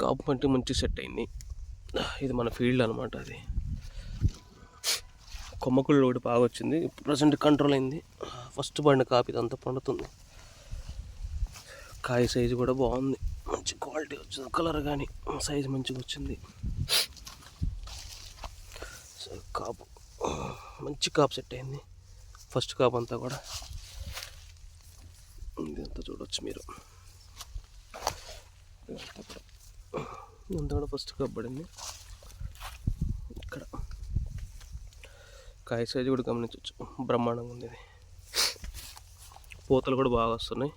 కాపు అంటే మంచి సెట్ అయింది. ఇది మన ఫీల్డ్ అనమాట అది. కొమ్మకుళ్ళు ఒకటి బాగా వచ్చింది. ప్రజెంట్ కంట్రోల్ అయింది. ఫస్ట్ పడిన కాపీ ఇదంతా పండుతుంది. కాయ సైజు కూడా బాగుంది. మంచి క్వాలిటీ వచ్చింది. కలర్ కానీ సైజు మంచిగా వచ్చింది. సో కాపు మంచి కాపు సెట్ అయింది. ఫస్ట్ కాపు అంతా కూడా. ఇదంతా చూడవచ్చు మీరు. ఇదంతా కూడా ఫస్ట్ కప్పబడింది ఇక్కడ. కాయ సైజు కూడా గమనించవచ్చు. బ్రహ్మాండంగా ఉంది ఇది. పూతలు కూడా బాగా వస్తున్నాయి.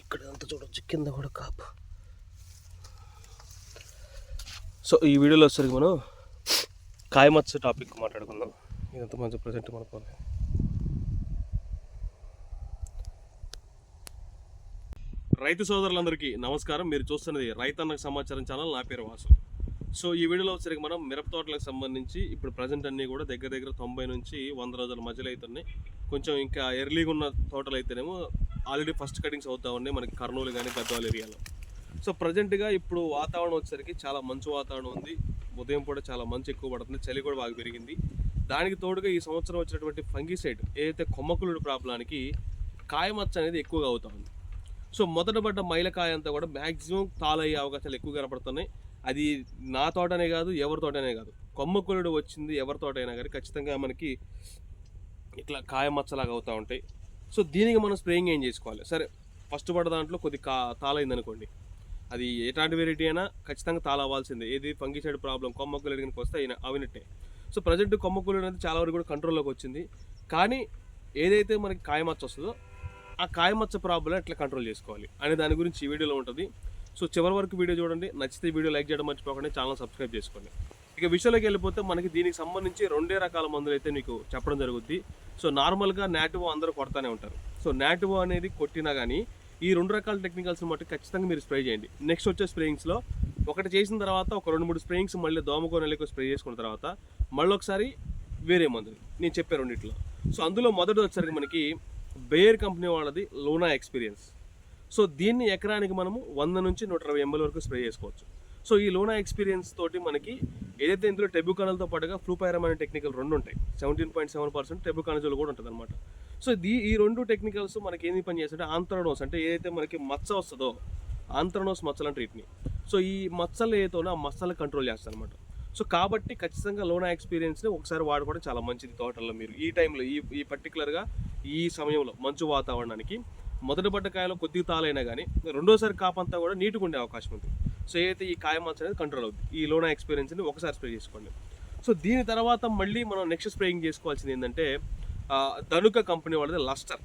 ఇక్కడ అంతా చూడవచ్చు కింద కూడా కాపు సో ఈ వీడియోలో వచ్చరికి మనం కాయమచ్చ టాపిక్ మాట్లాడుకుందాం. ఇదంతా మంచి ప్రజెంట్ మనకు రైతు సోదరులందరికీ నమస్కారం. మీరు చూస్తున్నది రైతన్నకు సమాచారం ఛానల్. నా పేరు వాసు. సో ఈ వీడియోలో వచ్చరికి మనం మిరప తోటలకు సంబంధించి ఇప్పుడు ప్రజెంట్ అన్నీ కూడా దగ్గర దగ్గర తొంభై నుంచి వంద రోజుల మధ్యలో అవుతున్నాయి కొంచెం ఇంకా ఎర్లీగా ఉన్న తోటలు అయితేనేమో ఆల్రెడీ ఫస్ట్ కటింగ్స్ అవుతా ఉన్నాయి. మనకి కర్నూలు కానీ గద్వాల ఏరియాలో. సో ప్రజెంట్గా ఇప్పుడు వాతావరణం వచ్చేసరికి చాలా మంచు వాతావరణం ఉంది. ఉదయం కూడా చాలా మంచు ఎక్కువ పడుతుంది. చలి కూడా బాగా పెరిగింది. దానికి తోడుగా ఈ సంవత్సరం వచ్చినటువంటి ఫంగిసైడ్ ఏదైతే కొమ్మకులుడు ప్రాబ్లానికి కాయమచ్చ అనేది ఎక్కువగా అవుతా ఉంది. సో మొదట పడ్డ మైలకాయ అంతా కూడా మ్యాక్సిమం తాళయ్యే అవకాశాలు ఎక్కువ కనపడుతున్నాయి. అది నా తోటనే కాదు ఎవరి తోటనే కాదు. కొమ్మకులుడు వచ్చింది ఎవరి తోట అయినా కానీ ఖచ్చితంగా మనకి ఇట్లా కాయ మచ్చలాగా అవుతూ ఉంటాయి. సో దీనికి మనం స్ప్రేయింగ్ ఏం చేసుకోవాలి? సరే ఫస్ట్ పడ్డ దాంట్లో కొద్ది కా తాళైంది అనుకోండి అది ఎలాంటి వెరైటీ అయినా ఖచ్చితంగా తాళ అవ్వాల్సిందే ఏది ఫంగిసైడ్ ప్రాబ్లం కొమ్మకులు వస్తే అయినా అవినట్టే. సో ప్రజెంట్ కొమ్మకులు అనేది చాలా వరకు కూడా కంట్రోల్లోకి వచ్చింది. కానీ ఏదైతే మనకి కాయమచ్చ వస్తుందో ఆ కాయమచ్చ ప్రాబ్లం ఎట్లా కంట్రోల్ చేసుకోవాలి అనే దాని గురించి ఈ వీడియోలో ఉంటుంది. సో చివరి వరకు వీడియో చూడండి. నచ్చితే వీడియో లైక్ చేయడం మర్చిపోకుండా. ఛానల్ సబ్స్క్రైబ్ చేసుకోండి. ఇక విషయంలోకి వెళ్ళిపోతే మనకి దీనికి సంబంధించి రెండే రకాల మందులు అయితే మీకు చెప్పడం జరుగుద్ది. సో నార్మల్గా నాటివో అందరూ కొడతానే ఉంటారు. సో నాటివో అనేది కొట్టినా కానీ ఈ రెండు రకాల టెక్నికల్స్ మట్టి ఖచ్చితంగా మీరు స్ప్రే చేయండి. నెక్స్ట్ వచ్చే స్ప్రేయింగ్స్లో ఒకటి చేసిన తర్వాత ఒక రెండు మూడు స్ప్రేయింగ్స్ మళ్ళీ దోమకో నెలకు స్ప్రే చేసుకున్న తర్వాత మళ్ళీ ఒకసారి వేరే మందులు. నేను చెప్పే రెండిట్లో. సో అందులో మొదటి వచ్చేసరికి మనకి బేర్ కంపెనీ వాళ్ళది లోనా ఎక్స్పీరియన్స్. సో దీన్ని ఎకరానికి మనము వంద నుంచి నూట ఇరవై ఎంఎల్ వరకు స్ప్రే చేసుకోవచ్చు. సో ఈ లోనా ఎక్స్పీరియన్స్ తోటి మనకి ఏదైతే ఇందులో టెబుకానల్తో పాటుగా ఫ్లూపైరమ్ అనే టెక్నికల్ రెండు ఉంటాయి. Seventeen point seven percent tebuconazole కూడా ఉంటుంది అనమాట సో దీ ఈ రెండు టెక్నికల్స్ మనకి ఏంది పని చేస్తుంటే ఆంత్రనోస్ అంటే ఏదైతే మనకి మచ్చ వస్తుందో ఆంత్రనోస్ మచ్చలు అంటే వీటిని సో ఈ మచ్చలు ఏదైతే ఆ మచ్చలు కంట్రోల్ చేస్తాయి అనమాట సో కాబట్టి ఖచ్చితంగా లోనా ఎక్స్పీరియన్స్ని ఒకసారి వాడుకోవడం చాలా మంచిది తోటల్లో మీరు ఈ టైంలో ఈ ఈ పర్టికులర్గా ఈ సమయంలో మంచు వాతావరణానికి మొదటి పడ్డ కాయలో కొద్దిగా తాలైనా కానీ రెండోసారి కాపంతా కూడా నీట్గా ఉండే అవకాశం ఉంది. సో ఏదైతే ఈ కాయ మచ్చ అనేది కంట్రోల్ అవుతుంది ఈ లోనా ఎక్స్పీరియన్స్ని ఒకసారి స్ప్రే చేసుకోండి. సో దీని తర్వాత మళ్ళీ మనం నెక్స్ట్ స్ప్రేయింగ్ చేసుకోవాల్సింది ఏంటంటే ధనుక కంపెనీ వాళ్ళది లస్టర్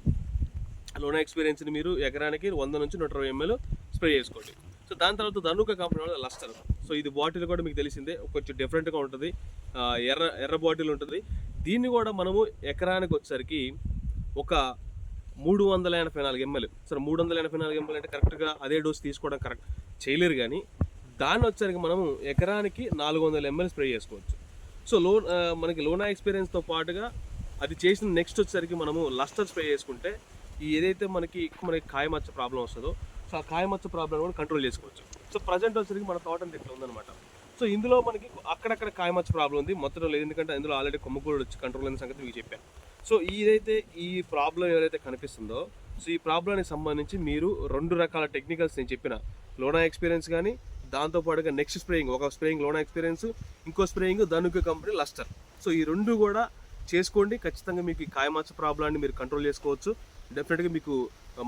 లోనా ఎక్స్పీరియన్స్ని మీరు ఎకరానికి వంద నుంచి నూట ఇరవై ఎంఎల్ స్ప్రే చేసుకోండి. సో దాని తర్వాత ధనుక కంపెనీ వాళ్ళది లస్టర్ సో ఇది బాటిల్ కూడా మీకు తెలిసిందే కొంచెం డిఫరెంట్గా ఉంటుంది. ఎర్ర ఎర్ర బాటిల్ ఉంటుంది. దీన్ని కూడా మనము ఎకరానికి వచ్చేసరికి ఒక మూడు వందల ఎనభై నాలుగు ఎంఎల్. సరే మూడు వందల ఎనభై నాలుగు ఎంఎల్ అంటే కరెక్ట్గా అదే డోస్ తీసుకోవడం కరెక్ట్ చేయలేరు కానీ దాన్ని వచ్చేసరికి మనము ఎకరానికి నాలుగు వందల ఎంఎల్ స్ప్రే చేసుకోవచ్చు. సో లో మనకి లోనా ఎక్స్పీరియన్స్తో పాటుగా అది చేసిన నెక్స్ట్ వచ్చేసరికి మనము లస్టర్ స్ప్రే చేసుకుంటే ఈ ఏదైతే మనకి ఎక్కువ మనకి కాయమచ్చ ప్రాబ్లం వస్తుందో సో ఆ కాయమచ్చ ప్రాబ్లం కూడా కంట్రోల్ చేసుకోవచ్చు. సో ప్రజెంట్ వచ్చేసరికి మన తోట అంతా ఇట్లా ఉందన్నమాట. సో ఇందులో మనకి అక్కడక్కడ కాయమచ్చ ప్రాబ్లం ఉంది. మొత్తం లేదు. ఎందుకంటే ఇందులో ఆల్రెడీ కొమ్మకూడు వచ్చి కంట్రోల్ అయిన సంగతి మీకు చెప్పాను. సో ఇదైతే ఈ ప్రాబ్లం ఏదైతే కనిపిస్తుందో సో ఈ ప్రాబ్లానికి సంబంధించి మీరు రెండు రకాల టెక్నికల్స్ నేను చెప్పిన. లోనా ఎక్స్పీరియన్స్ కానీ దాంతోపాటుగా నెక్స్ట్ స్ప్రేయింగ్ ఒక స్ప్రేయింగ్ లోనా ఎక్స్పీరియన్స్ ఇంకో spraying Dhanuka company lustre. So ఈ రెండు కూడా చేసుకోండి. ఖచ్చితంగా మీకు ఈ కాయమాచ ప్రాబ్లాన్ని మీరు కంట్రోల్ చేసుకోవచ్చు. డెఫినెట్గా మీకు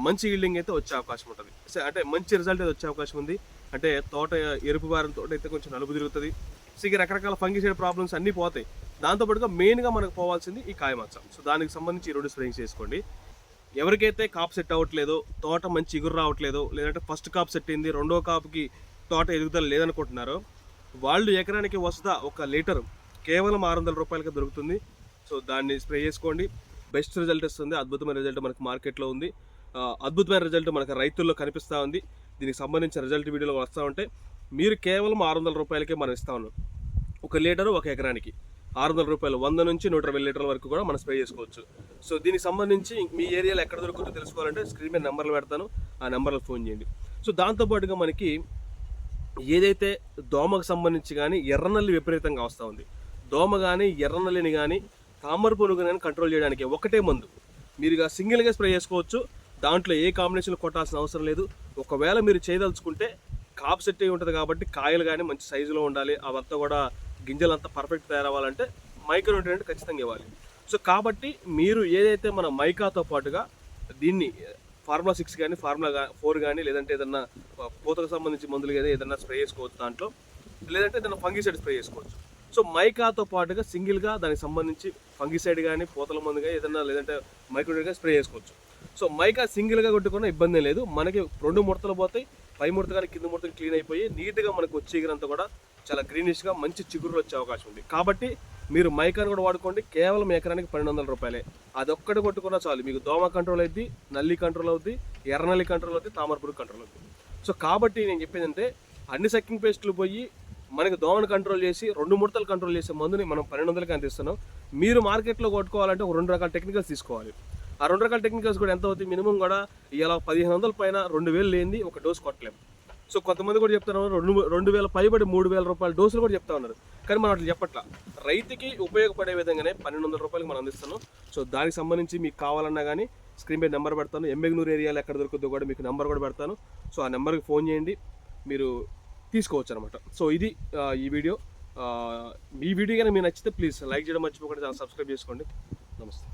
మంచి ఈల్డింగ్ అయితే వచ్చే అవకాశం ఉంటుంది. సో అంటే మంచి రిజల్ట్ అయితే వచ్చే అవకాశం ఉంది. అంటే తోట ఎరుపు బారం తోట అయితే కొంచెం నలుపు తిరుగుతుంది. సో ఇక రకరకాల ఫంగిసైడ్ ప్రాబ్లమ్స్ అన్నీ పోతాయి. దాంతోపాటుగా మెయిన్గా మనకు పోవాల్సింది ఈ కాయమచ్చ సో దానికి సంబంధించి ఈ రెండు స్ప్రేయింగ్స్ చేసుకోండి ఎవరికైతే కాప్ సెట్ అవ్వట్లేదో తోట మంచి ఇగురు రావట్లేదో లేదంటే ఫస్ట్ కాప్ సెట్ అయింది రెండో కాపుకి తోట ఎదుగుదల లేదనుకుంటున్నారో వాళ్ళు ఎకరానికి వస్తా ఒక లీటర్ కేవలం ఆరు వందల రూపాయలకి దొరుకుతుంది. సో దాన్ని స్ప్రే చేసుకోండి. బెస్ట్ రిజల్ట్ ఇస్తుంది అద్భుతమైన రిజల్ట్ మనకు మార్కెట్లో ఉంది. అద్భుతమైన రిజల్ట్ మనకు రైతుల్లో కనిపిస్తూ ఉంది. దీనికి సంబంధించిన రిజల్ట్ వీడియోలో వస్తూ ఉంటే మీరు కేవలం ఆరు వందల రూపాయలకే మనం ఇస్తా ఉన్నాం. ఒక లీటరు ఒక ఎకరానికి. ఆరు వందల రూపాయలు వంద నుంచి నూట ఇరవై లీటర్ల వరకు కూడా మనం స్ప్రే చేసుకోవచ్చు. సో దీనికి సంబంధించి మీ ఏరియాలో ఎక్కడ దొరుకుతుందో తెలుసుకోవాలంటే స్క్రీన్ మీద నెంబర్లు పెడతాను. ఆ నెంబర్లో ఫోన్ చేయండి. సో దాంతోపాటుగా మనకి ఏదైతే దోమకు సంబంధించి కానీ ఎర్రనల్లి విపరీతంగా వస్తూ ఉంది. దోమ కానీ ఎర్రనల్లిని కానీ తామర పురుగు కానీ కంట్రోల్ చేయడానికి ఒకటే మందు. మీరు ఇక సింగిల్గా స్ప్రే చేసుకోవచ్చు. దాంట్లో ఏ కాంబినేషన్ కొట్టాల్సిన అవసరం లేదు. ఒకవేళ మీరు చేయదలుచుకుంటే కాప్ సెట్ అయి ఉంటుంది కాబట్టి కాయలు కానీ మంచి సైజులో ఉండాలి. అవంతా కూడా గింజలంతా పర్ఫెక్ట్ తయారవ్వాలంటే మైక్రో న్యూట్రియంట్ ఖచ్చితంగా ఇవ్వాలి. సో కాబట్టి మీరు ఏదైతే మన మైకాతో పాటుగా దీన్ని ఫార్ములా సిక్స్ కానీ ఫార్ములా ఫోర్ కానీ లేదంటే ఏదన్నా పూతకు సంబంధించి మందులు కానీ ఏదన్నా స్ప్రే చేసుకోవచ్చు దాంట్లో లేదంటే ఏదైనా ఫంగిసైడ్ స్ప్రే చేసుకోవచ్చు. సో మైకాతో పాటుగా సింగిల్గా దానికి సంబంధించి ఫంగిసైడ్ కానీ పూతల మందు కానీ ఏదన్నా లేదంటే మైక్రో కానీ స్ప్రే చేసుకోవచ్చు. సో మైకా సింగిల్గా కొట్టుకున్న ఇబ్బంది లేదు. మనకి రెండు ముడతలు పోతాయి. పై ముడత కానీ కింద ముడత క్లీన్ అయిపోయి నీట్గా మనకు వచ్చే కూడా చాలా గ్రీనిష్గా మంచి చిగురులు వచ్చే అవకాశం ఉంది. కాబట్టి మీరు మైకాను కూడా వాడుకోండి. కేవలం ఎకరానికి పన్నెండు వందల రూపాయలే. అది ఒక్కటి కొట్టుకున్నా చాలు. మీకు దోమ కంట్రోల్ అవుద్ది నల్లి కంట్రోల్ అవుద్ది ఎర్రనల్లి కంట్రోల్ అవుద్ది తామరపురుగు కంట్రోల్ అవుద్ది. సో కాబట్టి నేను చెప్పేది అంటే అన్ని సక్కింగ్ పేస్టులు పోయి మనకి దోమను కంట్రోల్ చేసి రెండు ముడతలు కంట్రోల్ చేసే మందుని మనం పన్నెండు వందలకి అందిస్తున్నాం. మీరు మార్కెట్లో కొట్టుకోవాలంటే ఒక రెండు రకాల టెక్నికల్స్ తీసుకోవాలి. ఆ రెండు రకాల టెక్నికల్స్ కూడా ఎంత అవుతుంది మినిమం కూడా ఇలా పదిహేను వందల పైన రెండు వేలు లేనిది ఒక డోస్ కొట్టలేము. సో కొంతమంది కూడా చెప్తారు రెండు రెండు వేల పైబడి మూడు వేల రూపాయల డోసులు కూడా చెప్తా ఉన్నారు. కానీ మనం అట్లా చెప్పట్లా. రైతుకి ఉపయోగపడే విధంగానే పన్నెండు వందల రూపాయలకి మనం అందిస్తున్నాం. సో దానికి సంబంధించి మీకు కావాలన్నా కానీ స్క్రీన్ మీద నెంబర్ పెడతాను. ఎంబెగ్నూరు ఏరియాలో ఎక్కడ దొరుకుతుందో కూడా మీకు నెంబర్ కూడా పెడతాను. సో ఆ నెంబర్కి ఫోన్ చేయండి. మీరు తీసుకోవచ్చు అనమాట సో ఇది ఈ వీడియో. మీ ఈ వీడియో కానీ మీకు నచ్చితే ప్లీజ్ లైక్ చేయడం మర్చిపోకుండా సబ్స్క్రైబ్ చేసుకోండి. నమస్తే.